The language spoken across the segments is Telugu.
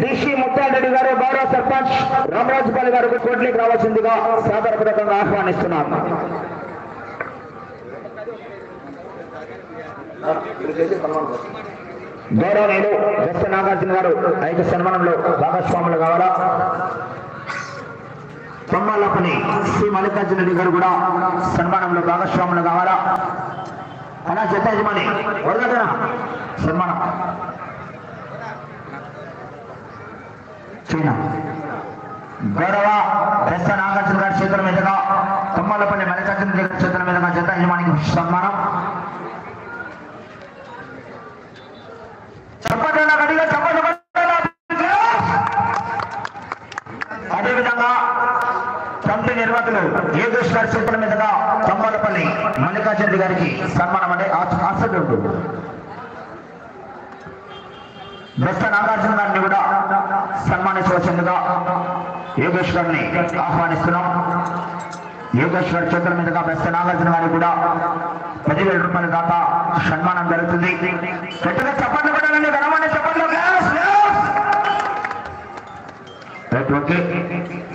డిసి ముత్యారెడ్డి గారు గౌరవ సర్పంచ్ రామరాజుపల్లి గారు కోట్లికి రావాల్సిందిగా సాదరపూర్వకంగా ఆహ్వానిస్తున్నాను గౌరవనీయులు దశ నాగార్జున గారు ఐదు సన్మానంలో భాగస్వాములు కావాలా? తొమ్మాలపల్లి శ్రీ మల్లికార్జున రెడ్డి గారు కూడా సన్మానంలో భాగస్వాములు కావాలా? అలా చెత్త యజమాని వరదన సన్మానం. చైనా గౌరవ ఎస్ నాగార్జున గారి చేతుల మీదుగా తుమ్మలపల్లి మల్లికార్జున గారి చేతుల మీదుగా జత యజమానికి సన్మానం. చెప్పండి గడిగా చెప్పండి అదేవిధంగా కమిటీ నిర్వాహకులు యోగేష్ గారి చేతుల మీదుగా తుమ్మలపల్లి మల్లికార్జున గారికి సన్మానం అంటే ఆసక్తి ఉంటుంది బెస్త నాగార్జున గారిని కూడా సన్మానించవచ్చుగా యోగేశ్వరుని ఆహ్వానిస్తున్నాం. యోగేశ్వర్ చేతుల మీదుగా బెస్త నాగార్జున గారికి కూడా పదివేల రూపాయల దాకా సన్మానం జరుగుతుంది. గట్టిగా చెప్పండి కూడా గణమని చెప్పండి ఓకే.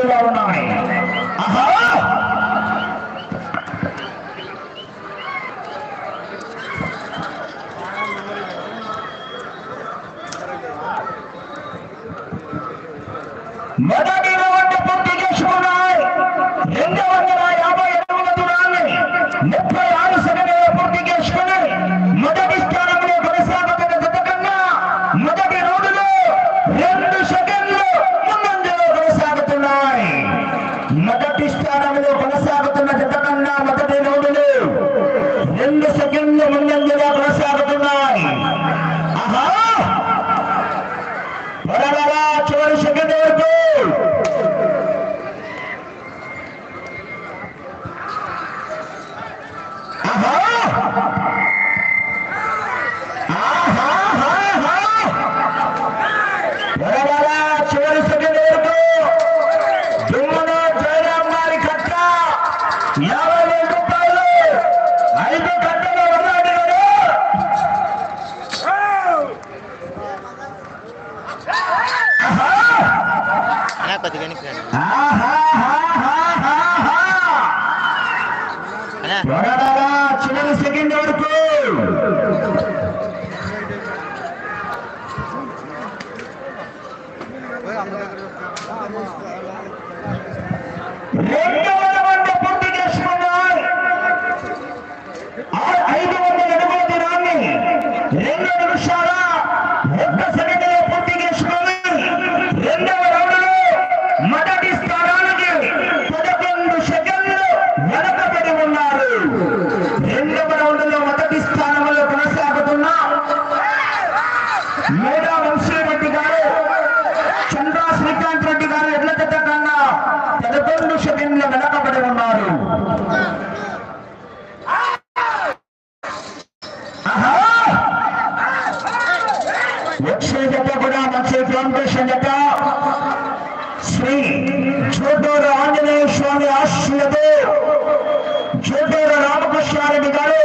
কেউ নয় Yeah. రెడ్డి గారు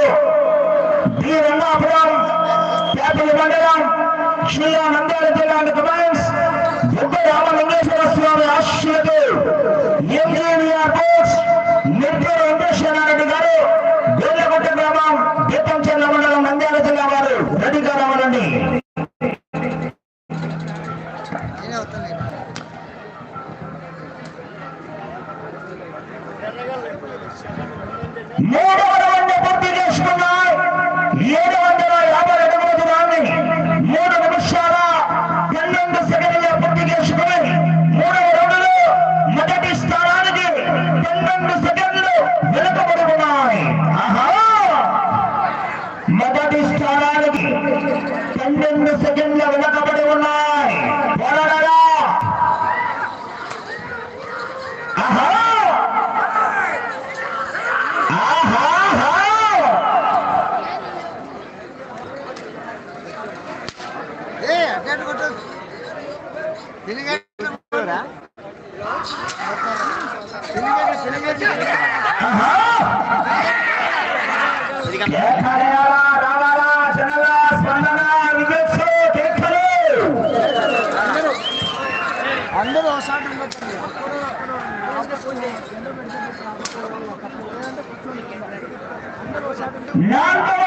బి రంగాపురం యాభై మండలం శ్రీ నంద్యాల జిల్లా కమాండ్స్ ముప్పై రామన్న నాలుగో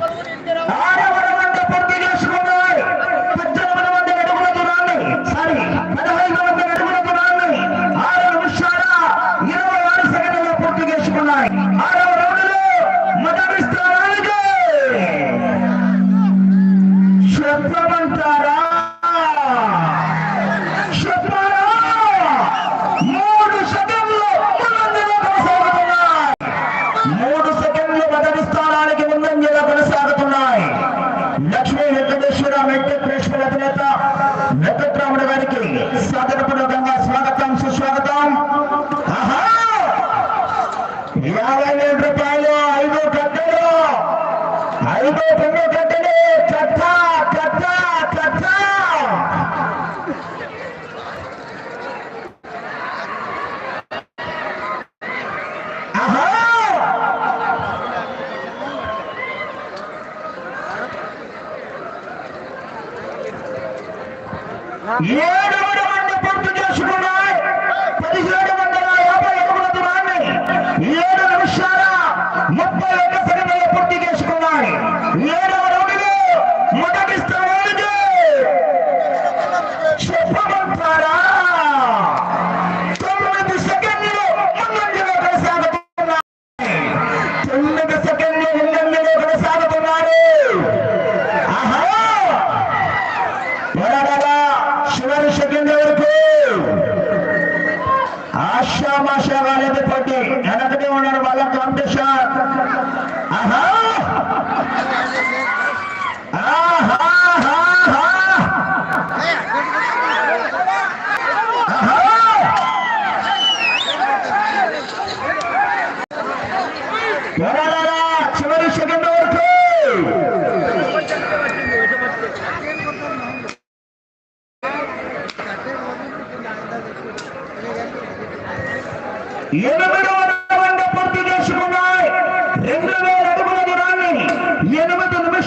ಹಾ இதோ பொங்கல் கட்டணே கட்டா கட்டா கட்டா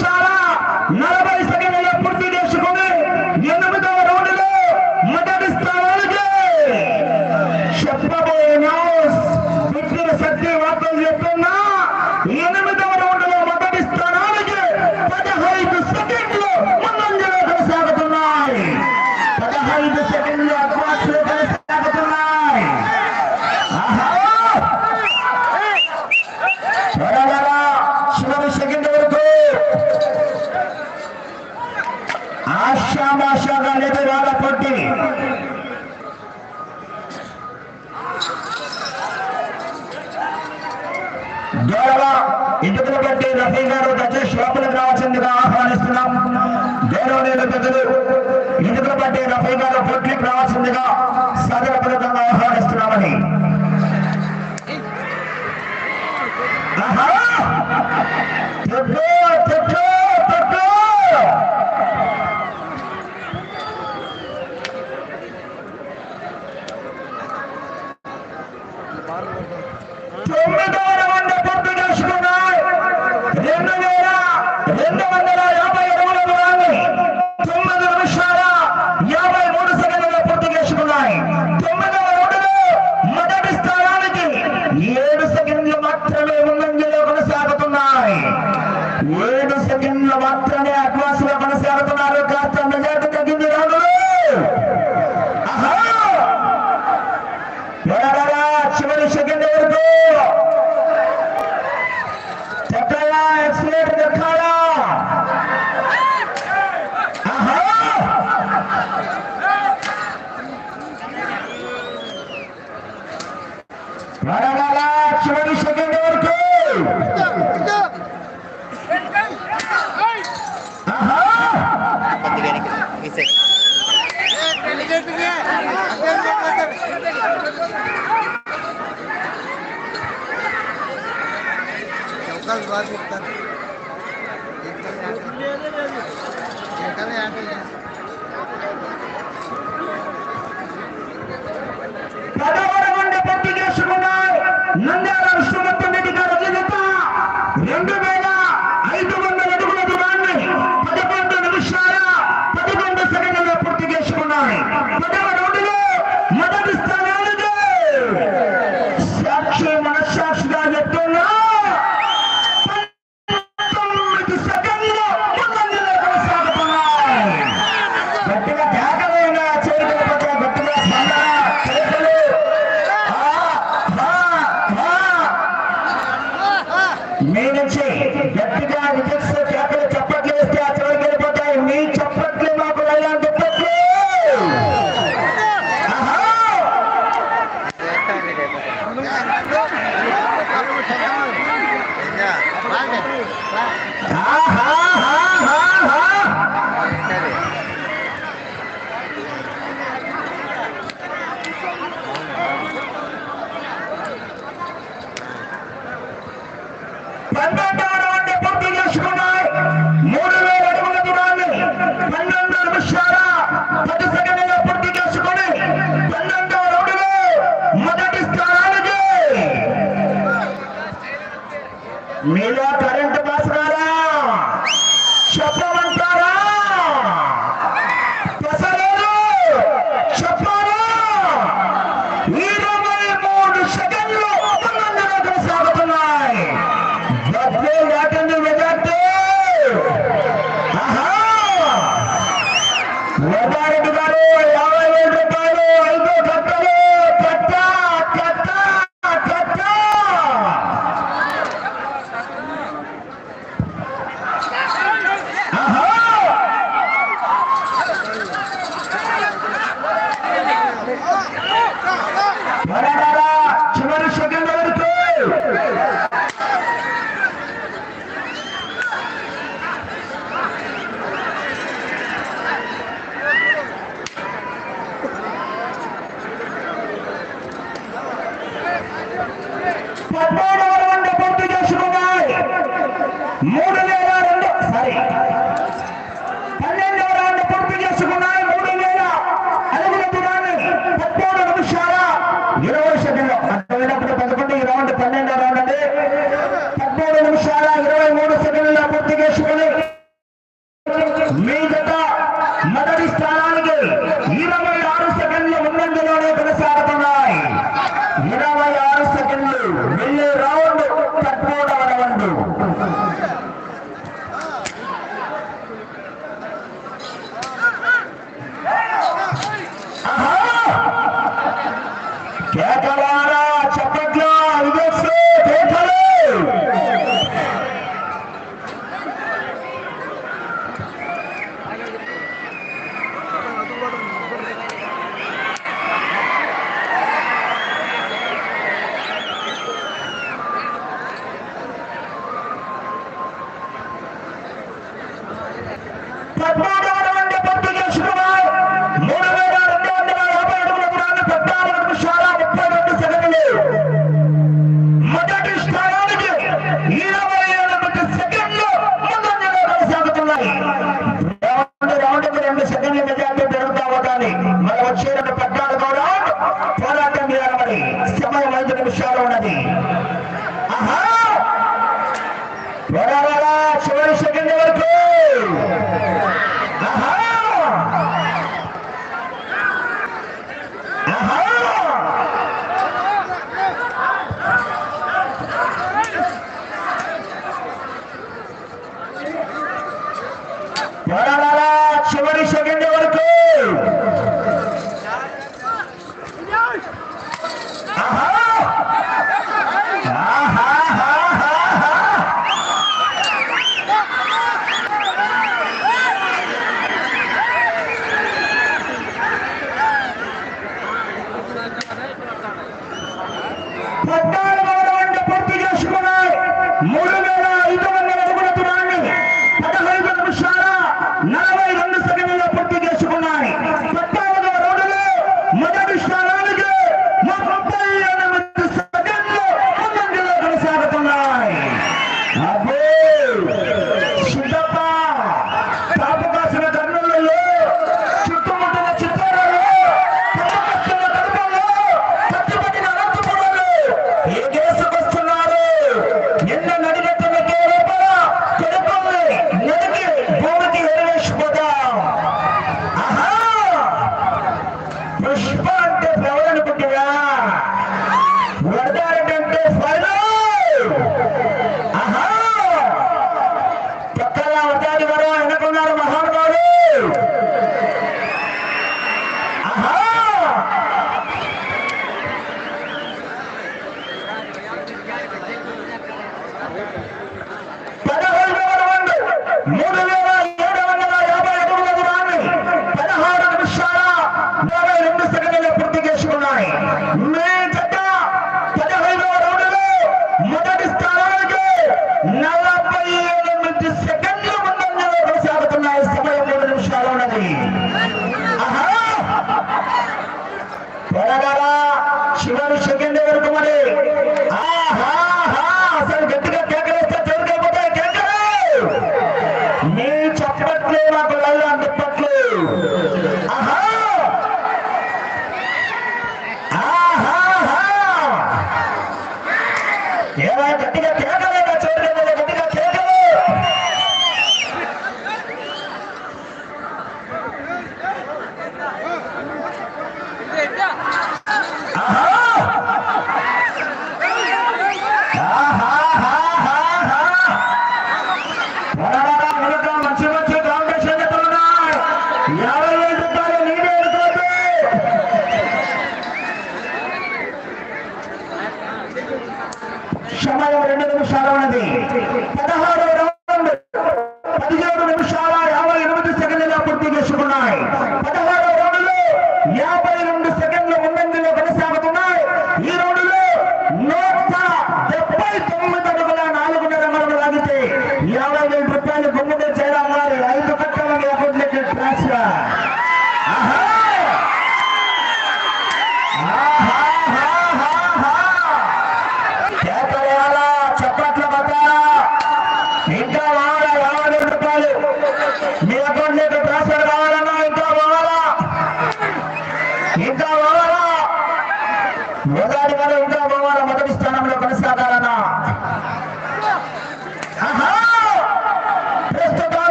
সারা নারা స్థాయిలో మాత్రమే అడ్వాన్స్గా కొనసాగుతున్నారు కాస్త మెజార్టీ ఎక్కడ ఎక్కడ Shut up and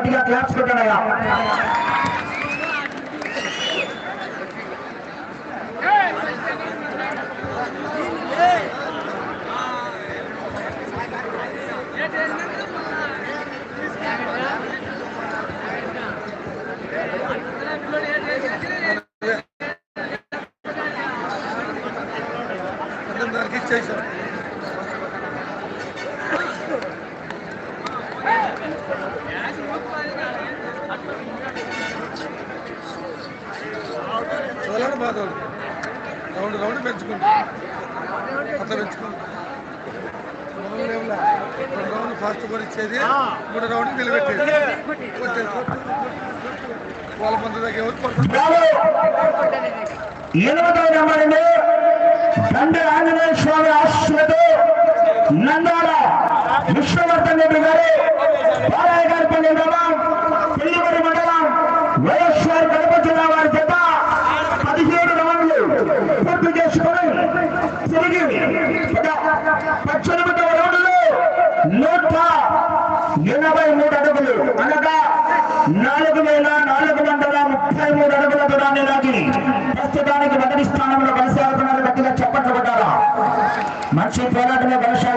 घटिया क्लैप्स को डराया రౌండ్ రౌండ్ పెంచుకుంటాం. అట్లా పెంచుకుంటాం. రెండు ఫాస్ట్ కూడా ఇచ్చేది మూడు రౌండ్ నిలబెట్టేది. వాళ్ళ మంది దగ్గర ఎవరు తండ్రి ఆంజనేయ స్వామి ఆశీస్సులతో నందాల విష్ణువర్ధన్ రెడ్డి గారు బాలయ్య గారి పల్లి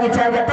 ಚಾಗತ